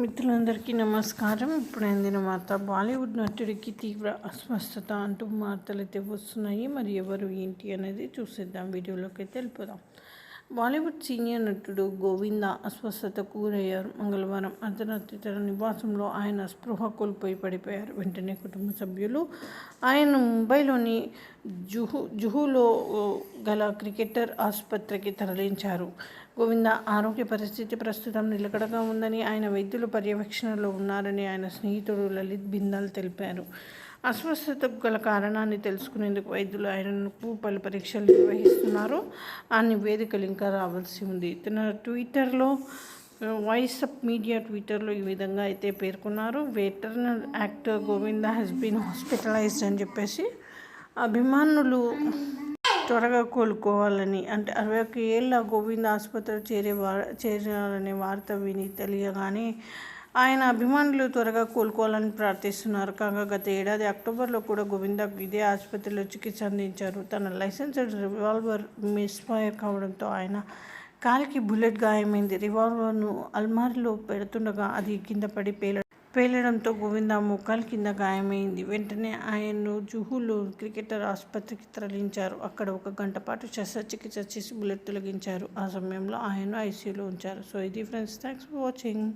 మిత్రులందరికీ నమస్కారం. ఇప్పుడు అందిన వార్త బాలీవుడ్ నటుడికి తీవ్ర అస్వస్థత అంటూ వార్తలు అయితే వస్తున్నాయి. మరి ఎవరు ఏంటి అనేది చూసేద్దాం. వీడియోలోకి అయితే వెళ్ళిపోదాం బాలీవుడ్ సీనియర్ నటుడు గోవింద అస్వస్థతకు గురయ్యారు. మంగళవారం అర్ధరాత్రి తన నివాసంలో ఆయన స్పృహ కోల్పోయి పడిపోయారు. వెంటనే కుటుంబ సభ్యులు ఆయన ముంబైలోని జుహు జుహులో గల క్రికెటర్ ఆసుపత్రికి తరలించారు. గోవింద ఆరోగ్య పరిస్థితి ప్రస్తుతం నిలకడగా ఉందని ఆయన వైద్యులు పర్యవేక్షణలో ఉన్నారని ఆయన స్నేహితుడు లలిత్ బిందాల్ తెలిపారు. అస్వస్థతకు గల కారణాన్ని తెలుసుకునేందుకు వైద్యులు ఆయనకు పలు పరీక్షలు నిర్వహిస్తున్నారు. ఆ నివేదికలు ఇంకా రావాల్సి ఉంది. తన ట్విట్టర్లో వాయిసప్ మీడియా ట్విట్టర్లో ఈ విధంగా అయితే పేర్కొన్నారు. Veteran actor Govinda has been hospitalised అని చెప్పేసి అభిమానులు త్వరగా కోలుకోవాలని అంటే అరవై ఒక్క ఏళ్ళ గోవింద్ ఆసుపత్రి చేరే వా చేరాలనే వార్త విని తెలియగానే ఆయన అభిమానులు త్వరగా కోలుకోవాలని ప్రార్థిస్తున్నారు. కాగా గత ఏడాది అక్టోబర్లో కూడా గోవింద ఇదే ఆసుపత్రిలో చికిత్స అందించారు. తన లైసెన్స్డ్ రివాల్వర్ మిస్ఫైర్ కావడంతో ఆయన కాలికి బుల్లెట్ గాయమైంది. రివాల్వర్ను అల్మారిలో పెడుతుండగా అది కింద పడి పేల పేలడంతో గోవింద ముఖాల కింద గాయమైంది. వెంటనే ఆయన్ను జుహులో క్రికెటర్ ఆసుపత్రికి తరలించారు. అక్కడ ఒక గంట పాటు శస్త్రచికిత్స చేసి బుల్లెట్ తొలగించారు. ఆ సమయంలో ఆయన్ను ఐసీయూలో ఉంచారు. సో ఇది ఫ్రెండ్స్ థ్యాంక్స్ ఫర్ వాచింగ్.